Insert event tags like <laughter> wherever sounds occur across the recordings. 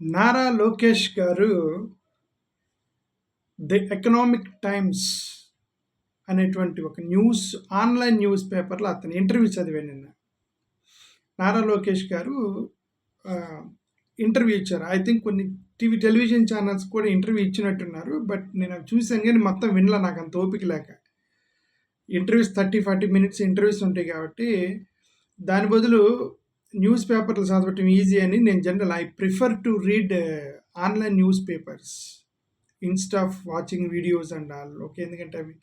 నారా లోకేష్ గారు the economic Times అనేటువంటి ఒక న్యూస్ ఆన్లైన్ న్యూస్ పేపర్లో అతను ఇంటర్వ్యూ చదివాను నిన్న. నారా లోకేష్ గారు ఇంటర్వ్యూ ఇచ్చారు. ఐ థింక్ కొన్ని టీవీ టెలివిజన్ ఛానల్స్ కూడా ఇంటర్వ్యూ ఇచ్చినట్టున్నారు బట్ నేను అవి చూసాను కానీ మొత్తం వినలా నాకు అంత ఓపిక లేక. Interviews thirty forty minutes interviews ఉంటాయి కాబట్టి దాని బదులు న్యూస్ పేపర్లు చదవటం ఈజీ అని నేను general I prefer to read online news papers instead of watching videos and all okay ఎందుకంటే అవి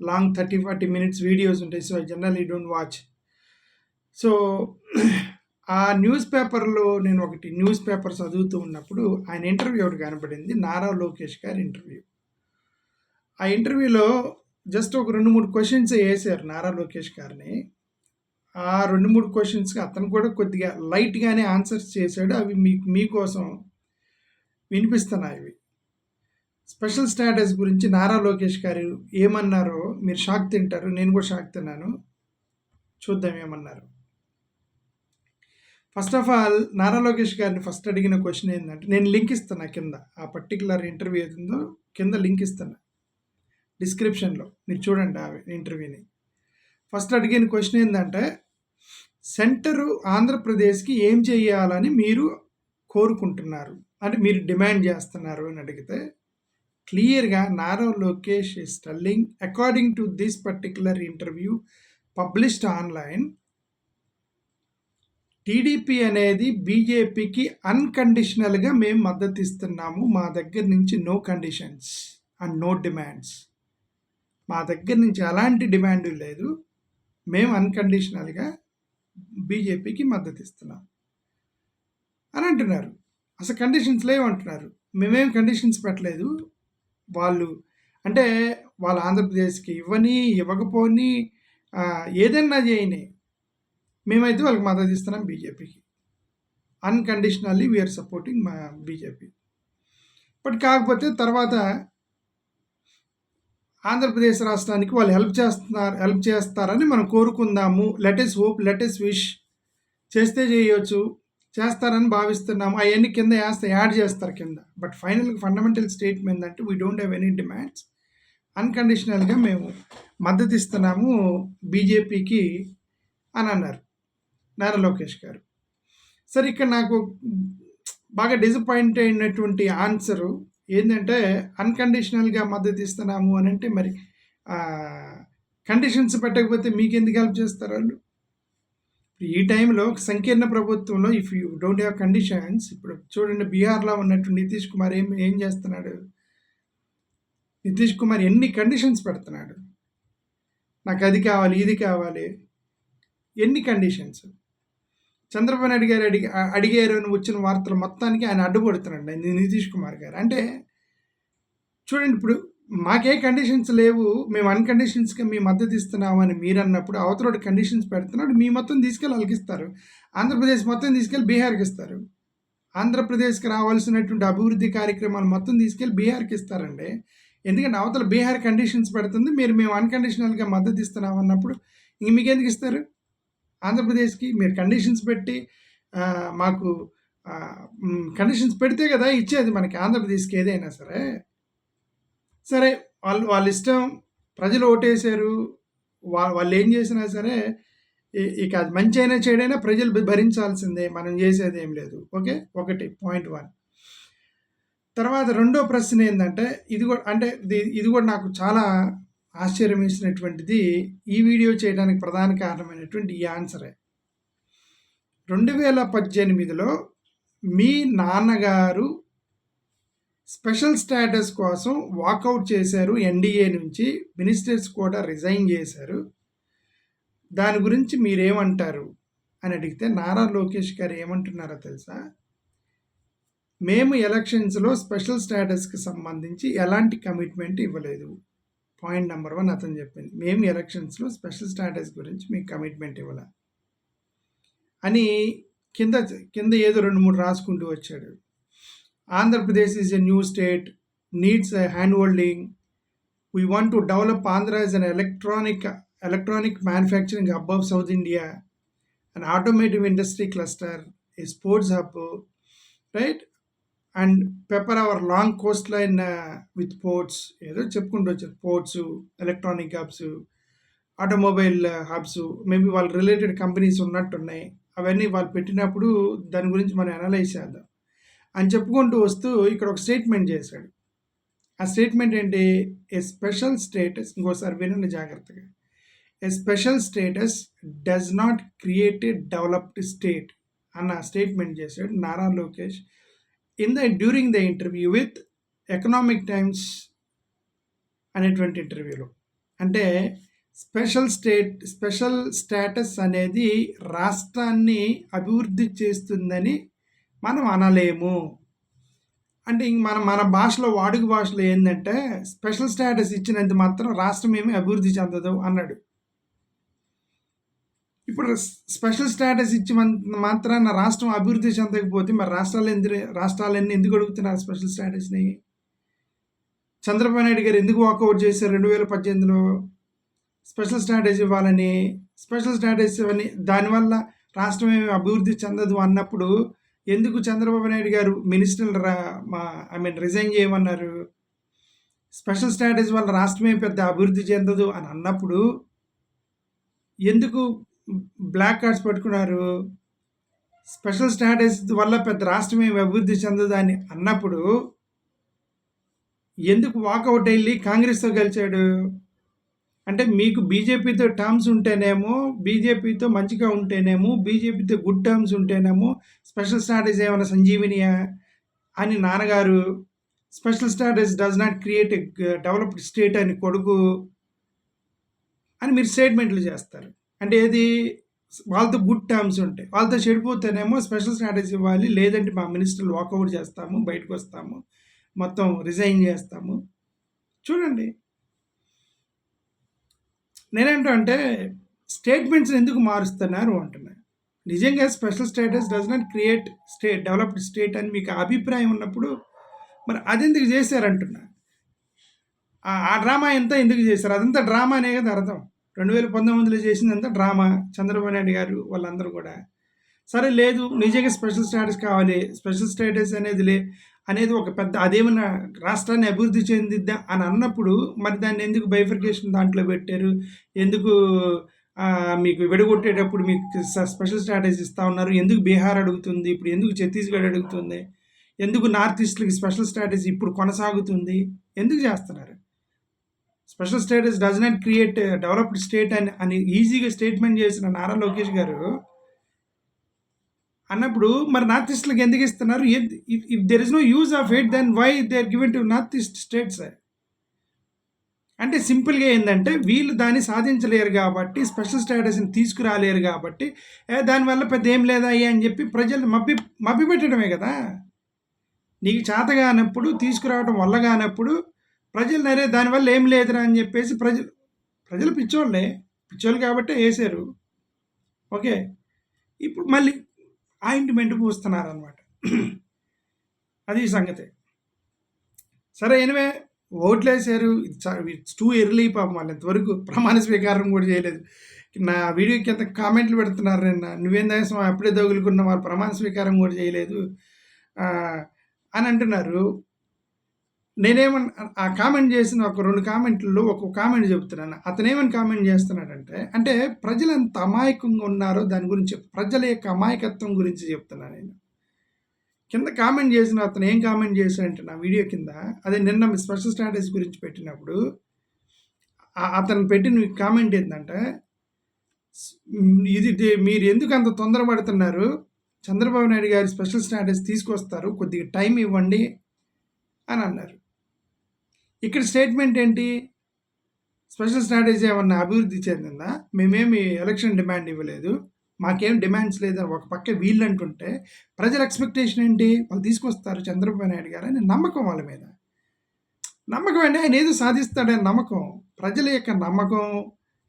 long thirty forty minutes videos ఉంటాయి సో ఐ జనరల్ ఈ డోంట్ వాచ్ సో ఆ న్యూస్ పేపర్లో నేను ఒకటి న్యూస్ పేపర్ చదువుతూ ఉన్నప్పుడు ఆయన ఇంటర్వ్యూ ఒకటి కనపడింది నారా లోకేష్ గారి ఇంటర్వ్యూ ఆ ఇంటర్వ్యూలో జస్ట్ ఒక రెండు మూడు క్వశ్చన్స్ వేసారు నారా లోకేష్ గారిని. ఆ రెండు మూడు క్వశ్చన్స్కి అతను కూడా కొద్దిగా లైట్గానే ఆన్సర్స్ చేశాడు. అవి మీకు మీకోసం వినిపిస్తున్నాయి ఇవి స్పెషల్ స్టాటస్ గురించి నారా లోకేష్ గారు ఏమన్నారో మీరు షాక్ తింటారు. నేను కూడా షాక్ తిన్నాను. చూద్దాం ఏమన్నారు. First of all Nara Lokesh గారిని ఫస్ట్ అడిగిన క్వశ్చన్ ఏంటంటే నేను లింక్ ఇస్తున్నా కింద. ఆ పర్టికులర్ ఇంటర్వ్యూ ఏదో కింద లింక్ ఇస్తున్నా. డిస్క్రిప్షన్లో మీరు చూడండి ఆ ఇంటర్వ్యూని ఫస్ట్ అడిగిన క్వశ్చన్ ఏంటంటే సెంటరు ఆంధ్రప్రదేశ్కి ఏం చేయాలని మీరు కోరుకుంటున్నారు? అంటే మీరు డిమాండ్ చేస్తున్నారు అని అడిగితే క్లియర్గా Nara Lokesh is telling according to this particular interview published online TDP అనేది బీజేపీకి అన్కండిషనల్గా మేము మద్దతు ఇస్తున్నాము మా దగ్గర నుంచి no conditions and no demands. మా దగ్గర నుంచి అలాంటి డిమాండ్ లేదు. మేము అన్కండిషనల్గా బీజేపీకి మద్దతు ఇస్తున్నాం. అని అంటున్నారు. అసలు కండిషన్స్ లేవంటున్నారు. మేమేం కండిషన్స్ పెట్టలేదు. వాళ్ళు అంటే వాళ్ళ ఆంధ్రప్రదేశ్కి ఇవ్వని ఇవ్వకపోని ఏదన్నా చేయని మేమైతే వాళ్ళకి మద్దతు ఇస్తున్నాం బీజేపీకి. అన్కండిషనల్లీ వీఆర్ సపోర్టింగ్ మా బీజేపీ. బట్ కాకపోతే తర్వాత ఆంధ్రప్రదేశ్ రాష్ట్రానికి వాళ్ళు హెల్ప్ చేస్తున్నారు హెల్ప్ చేస్తారని మనం కోరుకుందాము. లెటెస్ హోప్ లెటెస్ విష్ చేస్తే చేయొచ్చు చేస్తారని భావిస్తున్నాము. అవన్నీ కింద వేస్తే యాడ్ చేస్తారు కింద. బట్ ఫైనల్ ఫండమెంటల్ స్టేట్మెంట్ అంటే we don't have any demands అన్కండిషనల్గా మేము మద్దతు ఇస్తున్నాము బీజేపీకి అని అన్నారు నారా లోకేష్ గారు. సరే ఇక్కడ నాకు బాగా డిసప్పాయింట్ అయినటువంటి ఆన్సరు ఏంటంటే అన్కండిషనల్గా మద్దతు ఇస్తున్నాము అని అంటే మరి కండిషన్స్ పెట్టకపోతే మీకు ఎందుకు హెల్ప్ చేస్తారు వాళ్ళు? ఈ టైంలో సంకీర్ణ ప్రభుత్వంలో if you don't have conditions ఇప్పుడు చూడండి బీహార్లో ఉన్నట్టు నితీష్ కుమార్ ఏం ఏం చేస్తున్నాడు? నితీష్ కుమార్ ఎన్ని కండిషన్స్ పెడుతున్నాడు? నాకు అది కావాలి ఇది కావాలి. ఎన్ని కండిషన్స్ చంద్రబాబు నాయుడు గారు అడిగి అడిగారు అని వచ్చిన వార్తలు మొత్తానికి ఆయన అడ్డుపడుతున్నాడు. నితీష్ కుమార్ గారు. అంటే చూడండి ఇప్పుడు మాకే కండిషన్స్ లేవు మేము అన్కండిషన్స్గా మీ మద్దతు ఇస్తున్నామని మీరు అన్నప్పుడు అవతలడు కండిషన్స్ పెడుతున్నాడు మీ మొత్తం తీసుకెళ్ళి అలకిస్తారు ఆంధ్రప్రదేశ్ మొత్తం తీసుకెళ్ళి బీహార్కి ఇస్తారు. ఆంధ్రప్రదేశ్కి రావాల్సినటువంటి అభివృద్ధి కార్యక్రమాలు మొత్తం తీసుకెళ్ళి బీహార్కి ఇస్తారండి. ఎందుకంటే అవతల బీహార్ కండిషన్స్ పెడుతుంది మీరు మేము అన్కండిషనల్గా మద్దతు ఇస్తున్నాం అన్నప్పుడు ఇంక మీకెందుకు ఇస్తారు? ఆంధ్రప్రదేశ్కి మీరు కండిషన్స్ పెట్టి మాకు కండిషన్స్ పెడితే కదా ఇచ్చేది మనకి ఆంధ్రప్రదేశ్కి ఏదైనా సరే. సరే వాళ్ళు వాళ్ళ ఇష్టం ప్రజలు ఓటేశారు వా వాళ్ళు ఏం చేసినా సరే ఇక అది మంచి అయినా చెడైనా ప్రజలు భరించాల్సిందే మనం చేసేది ఏం లేదు. ఓకే? ఒకటి పాయింట్ వన్. తర్వాత రెండో ప్రశ్న ఏంటంటే ఇది కూడా అంటే ఇది కూడా నాకు చాలా ఆశ్చర్యం వేసినటువంటిది ఈ వీడియో చేయడానికి ప్రధాన కారణమైనటువంటి ఈ ఆన్సరే రెండు వేల పద్దెనిమిదిలో మీ నాన్నగారు స్పెషల్ స్టేటస్ కోసం వాకౌట్ చేశారు ఎన్డీఏ నుంచి మినిస్టర్స్ కూడా రిజైన్ చేశారు. దాని గురించి మీరేమంటారు అని అడిగితే నారా లోకేష్ గారు ఏమంటున్నారో తెలుసా? మేము ఎలక్షన్స్లో స్పెషల్ స్టేటస్కి సంబంధించి ఎలాంటి కమిట్మెంట్ ఇవ్వలేదు. పాయింట్ నెంబర్ వన్ అతను చెప్పింది. మేము ఎలక్షన్స్లో స్పెషల్ స్టాటస్ గురించి మీకు కమిట్మెంట్ ఇవ్వాల? అని కింద కింద ఏదో రెండు మూడు రాసుకుంటూ వచ్చాడు. Andhra Pradesh is a new state needs hand holding we want to develop Andhra is an electronic electronic manufacturing hub of south India and automotive industry cluster a sports hub right and pepper our long coast line uh, with ports ఏదో చెప్పుకుంటూ వచ్చారు. Ports electronic hubs automobile hubs maybe వాళ్ళ related companies ఉన్నట్టున్నాయి. అవన్నీ వాళ్ళు పెట్టినప్పుడు దాని గురించి మనం అనలైజ్ చేద్దాం. అని చెప్పుకుంటూ వస్తూ ఇక్కడ ఒక స్టేట్మెంట్ చేశాడు. ఆ స్టేట్మెంట్ ఏంటి? ఏ స్పెషల్ స్టేటస్ ఇంకోసారి వినండి జాగ్రత్తగా. A special status does not create a developed state అన్న స్టేట్మెంట్ చేశాడు Nara Lokesh. In the during the interview with Economic Times అనేటువంటి ఇంటర్వ్యూలో అంటే స్పెషల్ స్టేట్ స్పెషల్ స్టేటస్ అనేది రాష్ట్రాన్ని అభివృద్ధి చేస్తుందని మనం అనలేము. అంటే ఇంక మన మన భాషలో వాడుక భాషలో ఏంటంటే స్పెషల్ స్టేటస్ ఇచ్చినంత మాత్రం రాష్ట్రం ఏమి అభివృద్ధి చెందదు అన్నాడు. ఇప్పుడు స్పెషల్ స్టేటస్ ఇచ్చి మాత్రాన రాష్ట్రం అభివృద్ధి చెందకపోతే మరి రాష్ట్రాలు ఎందుకు రాష్ట్రాలన్నీ ఎందుకు అడుగుతున్నారు స్పెషల్ స్టేటస్ని చంద్రబాబు నాయుడు గారు ఎందుకు వాకౌట్ చేశారు రెండు వేల పద్దెనిమిదిలో? స్పెషల్ స్టేటస్ ఇవ్వాలని స్పెషల్ స్టేటస్ ఇవ్వని దానివల్ల రాష్ట్రం ఏమి అభివృద్ధి చెందదు అన్నప్పుడు ఎందుకు చంద్రబాబు నాయుడు గారు మినిస్టర్ మా ఐ మీన్ రిజైన్ చేయమన్నారు? స్పెషల్ స్టేటస్ వల్ల రాష్ట్రమే పెద్ద అభివృద్ధి చెందదు అని అన్నప్పుడు ఎందుకు బ్లాక్ కార్డ్స్ పట్టుకున్నారు. స్పెషల్ స్టాటస్ వల్ల పెద్ద రాష్ట్రం ఏమి అభివృద్ధి చెందదని అని అన్నప్పుడు ఎందుకు వాకౌట్ వెళ్ళి కాంగ్రెస్తో గెలిచాడు? అంటే మీకు బీజేపీతో టర్మ్స్ ఉంటేనేమో బీజేపీతో మంచిగా ఉంటేనేమో బీజేపీతో గుడ్ టర్మ్స్ ఉంటేనేమో స్పెషల్ స్టాటస్ ఏమైనా సంజీవినియా అని నాన్నగారు special status does not create a developed state అని కొడుకు అని మీరు స్టేట్మెంట్లు చేస్తారు. అంటే ఏది? వాళ్ళతో గుడ్ టర్మ్స్ ఉంటాయి. వాళ్ళతో చెడిపోతేనేమో స్పెషల్ స్ట్రాటజీ ఇవ్వాలి. లేదంటే మా మినిస్టర్లు వాకౌట్ చేస్తాము బయటకు వస్తాము మొత్తం రిజైన్ చేస్తాము. చూడండి. నేనేంటో అంటే స్టేట్మెంట్స్ ఎందుకు మారుస్తున్నారు అంటున్నా. నిజంగా special status does not create state developed state అని మీకు అభిప్రాయం ఉన్నప్పుడు మరి అది ఎందుకు చేశారంటున్నా? ఆ డ్రామా ఎంత ఎందుకు చేశారు? అదంతా డ్రామా అనే కదా అర్థం. రెండు వేల పంతొమ్మిదిలో చేసిందంతా డ్రామా. చంద్రబాబు నాయుడు గారు వాళ్ళందరూ కూడా. సరే లేదు నిజంగా స్పెషల్ స్టేటస్ కావాలి. స్పెషల్ స్టేటస్ అనేది లే అనేది ఒక పెద్ద అదేమన్నా రాష్ట్రాన్ని అభివృద్ధి చెందిద్దా అని అన్నప్పుడు మరి దాన్ని ఎందుకు బైఫర్కేషన్ దాంట్లో పెట్టారు? ఎందుకు మీకు విడగొట్టేటప్పుడు మీకు స్పెషల్ స్ట్రాటజీ ఇస్తూ ఉన్నారు? ఎందుకు బీహార్ అడుగుతుంది? ఇప్పుడు ఎందుకు ఛత్తీస్గఢ్ అడుగుతుంది? ఎందుకు నార్త్ ఈస్ట్కి స్పెషల్ స్ట్రాటజీ ఇప్పుడు కొనసాగుతుంది? ఎందుకు చేస్తున్నారు? Special status does not create uh, developed state అని అని ఈజీగా స్టేట్మెంట్ చేసిన నారా లోకేష్ గారు అన్నప్పుడు మరి నార్త్ ఈస్ట్లకు ఎందుకు ఇస్తున్నారు? If there is no use of it then why they are given to north east states అంటే సింపుల్గా ఏంటంటే వీళ్ళు దాన్ని సాధించలేరు కాబట్టి స్పెషల్ స్టేటస్ని తీసుకురాలేరు కాబట్టి దానివల్ల పెద్ద ఏం లేదా అని చెప్పి ప్రజలు మబ్బి మబ్బి పెట్టడమే కదా? నీకు చేత కానప్పుడు తీసుకురావడం వల్ల కానప్పుడు ప్రజలు నరే దానివల్ల ఏం లేదురా అని చెప్పేసి ప్రజలు ప్రజలు పిచ్చోళ్ళే పిచ్చోళ్ళు కాబట్టి వేసారు ఓకే. ఇప్పుడు మళ్ళీ ఆయింట్మెంట్ పూస్తున్నారనమాట అది సంగతి. సరే ఎనివే ఓట్లు వేసారు ఇట్స్ టూ ఎర్లీ పాపం వాళ్ళు. ఇంతవరకు ప్రమాణ స్వీకారం కూడా చేయలేదు. నా వీడియోకి ఎంత కామెంట్లు పెడుతున్నారు నిన్న. నువ్వేం దేశం అప్పుడే దొగులుకున్న వాళ్ళు ప్రమాణ స్వీకారం కూడా చేయలేదు. అని అంటున్నారు. నేనేమన్నా ఆ కామెంట్ చేసిన ఒక రెండు కామెంట్లలో ఒక కామెంట్ చెబుతున్నాను అతనేమని కామెంట్ చేస్తున్నాడంటే అంటే ప్రజలు ఎంత అమాయకంగా ఉన్నారో దాని గురించి ప్రజల యొక్క అమాయకత్వం గురించి చెప్తున్నాను నేను. కింద కామెంట్ చేసిన అతను ఏం కామెంట్ చేశాడంటే నా వీడియో కింద అదే నిన్న స్పెషల్ స్టాటస్ గురించి పెట్టినప్పుడు అతను పెట్టిన కామెంట్ ఏంటంటే ఇది మీరు ఎందుకు అంత తొందరపడుతున్నారు? చంద్రబాబు నాయుడు గారి స్పెషల్ స్టాటస్ తీసుకొస్తారు కొద్దిగా టైం ఇవ్వండి అని అన్నారు. ఇక్కడ స్టేట్మెంట్ ఏంటి? స్పెషల్ స్ట్రాటజీ ఏమన్నా అభివృద్ధి చెందిందా? మేమేమి ఎలక్షన్ డిమాండ్ ఇవ్వలేదు. మాకేం డిమాండ్స్ లేదని ఒక పక్క వీళ్ళు అంటుంటే ప్రజల ఎక్స్పెక్టేషన్ ఏంటి? వాళ్ళు తీసుకొస్తారు చంద్రబాబు నాయుడు గారు అని నమ్మకం వాళ్ళ మీద. నమ్మకం అంటే ఆయన ఏదో సాధిస్తాడని నమ్మకం. ప్రజల యొక్క నమ్మకం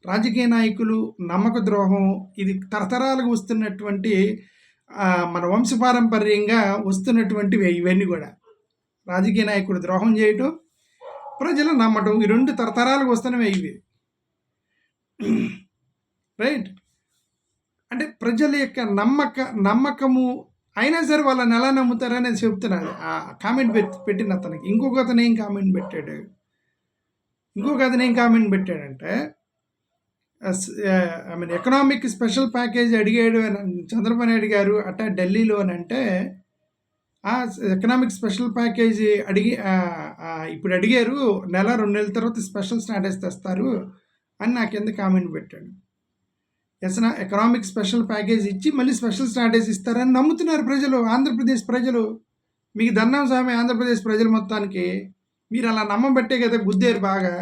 రాజకీయ నాయకులు నమ్మక ద్రోహం ఇది తరతరాలుగా వస్తున్నటువంటి మన వంశపారంపర్యంగా వస్తున్నటువంటివి ఇవన్నీ కూడా. రాజకీయ నాయకుడు ద్రోహం చేయటం ప్రజలు నమ్మటం ఈ రెండు తరతరాలకు వస్తున్నవే ఇవి రైట్ అంటే ప్రజల యొక్క నమ్మక నమ్మకము అయినా సరే వాళ్ళని ఎలా నమ్ముతారనేది చెప్తున్నాడు. ఆ కామెంట్ పెట్టి పెట్టిన అతనికి. ఇంకొక అతను ఏం కామెంట్ పెట్టాడు? ఇంకొక అతను ఏం కామెంట్ పెట్టాడంటే I mean economic special package అడిగాడు అని చంద్రబాబు నాయుడు గారు అట్ట ఢిల్లీలో అని అంటే ఎకనామిక్ స్పెషల్ ప్యాకేజీ అడిగి ఇప్పుడు అడిగారు నెల రెండు నెలల తర్వాత స్పెషల్ స్టాటస్ తెస్తారు అని నా కింద కామెంట్ పెట్టాడు ఎసన ఎకనామిక్ స్పెషల్ ప్యాకేజ్ ఇచ్చి మళ్ళీ స్పెషల్ స్టాటస్ ఇస్తారని నమ్ముతున్నారు ప్రజలు ఆంధ్రప్రదేశ్ ప్రజలు. మీకు దన్నాం స్వామి ఆంధ్రప్రదేశ్ ప్రజలు మొత్తానికి. మీరు అలా నమ్మబట్టే కదా గుద్దారు బాగా.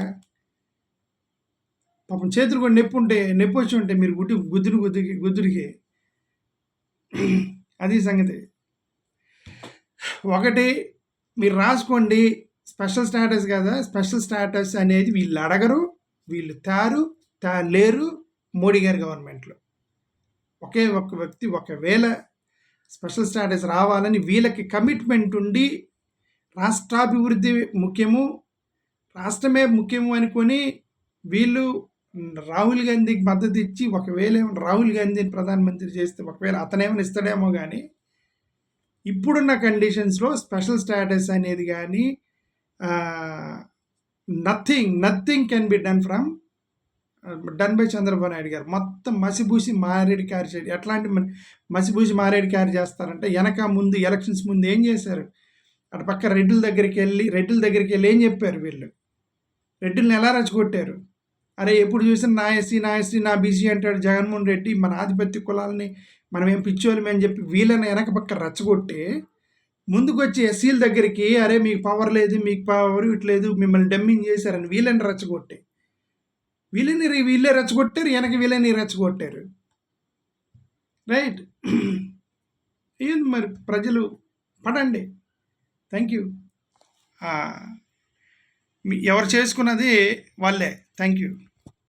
పాపం చేతులు కూడా నొప్పి ఉంటే నొప్పి వచ్చి ఉంటే మీరు గుడ్డి గుద్దురు గుద్దుకి గుద్దుడికి. <clears throat> అది సంగతి. ఒకటి మీరు రాసుకోండి. స్పెషల్ స్టాటస్ కదా. స్పెషల్ స్టాటస్ అనేది వీళ్ళు అడగరు వీళ్ళు తారు తా లేరు మోడీ గారి గవర్నమెంట్లో. ఒకే ఒక వ్యక్తి ఒకవేళ స్పెషల్ స్టాటస్ రావాలని వీళ్ళకి కమిట్మెంట్ ఉండి రాష్ట్రాభివృద్ధి ముఖ్యము రాష్ట్రమే ముఖ్యము అనుకొని వీళ్ళు రాహుల్ గాంధీకి మద్దతు ఇచ్చి ఒకవేళ ఏమైనా రాహుల్ గాంధీని ప్రధానమంత్రి చేస్తే ఒకవేళ అతనేమైనా ఇస్తాడేమో కానీ ఇప్పుడున్న కండిషన్స్లో స్పెషల్ స్టేటస్ అనేది కానీ nothing nothing can be done from done by Chandrababu Naidu garu. మొత్తం మసిబూసి మారేడు క్యారీ చేయడం ఎట్లాంటి మసిబూసి మారేడు క్యారీ చేస్తారంటే వెనక ముందు ఎలక్షన్స్ ముందు ఏం చేశారు? అటు పక్క రెడ్డిల దగ్గరికి వెళ్ళి రెడ్డిల దగ్గరికి వెళ్ళి ఏం చెప్పారు వీళ్ళు? రెడ్డిల్ని ఎలా రచ్చగొట్టారు? అరే ఎప్పుడు చూసినా నా ఎస్సీ నా ఎస్సీ నా బీసీ అంటాడు జగన్మోహన్ రెడ్డి. మన ఆధిపత్య కులాలని మనం ఏం పిచ్చోళ్ళమే అని చెప్పి వీళ్ళని వెనక పక్క రచ్చగొట్టి ముందుకు వచ్చి ఎస్సీల దగ్గరికి అరే మీకు పవర్ లేదు మీకు పవర్ ఇట్లేదు మిమ్మల్ని డమ్మింగ్ చేశారని వీళ్ళని రెచ్చగొట్టి. వీళ్ళని వీళ్ళే రచ్చగొట్టారు వెనక వీళ్ళని రచ్చగొట్టారు. రైట్. ఏంది మరి ప్రజలు? పడండి. థ్యాంక్ యూ ఎవరు చేసుకున్నది వాళ్ళే. Thank you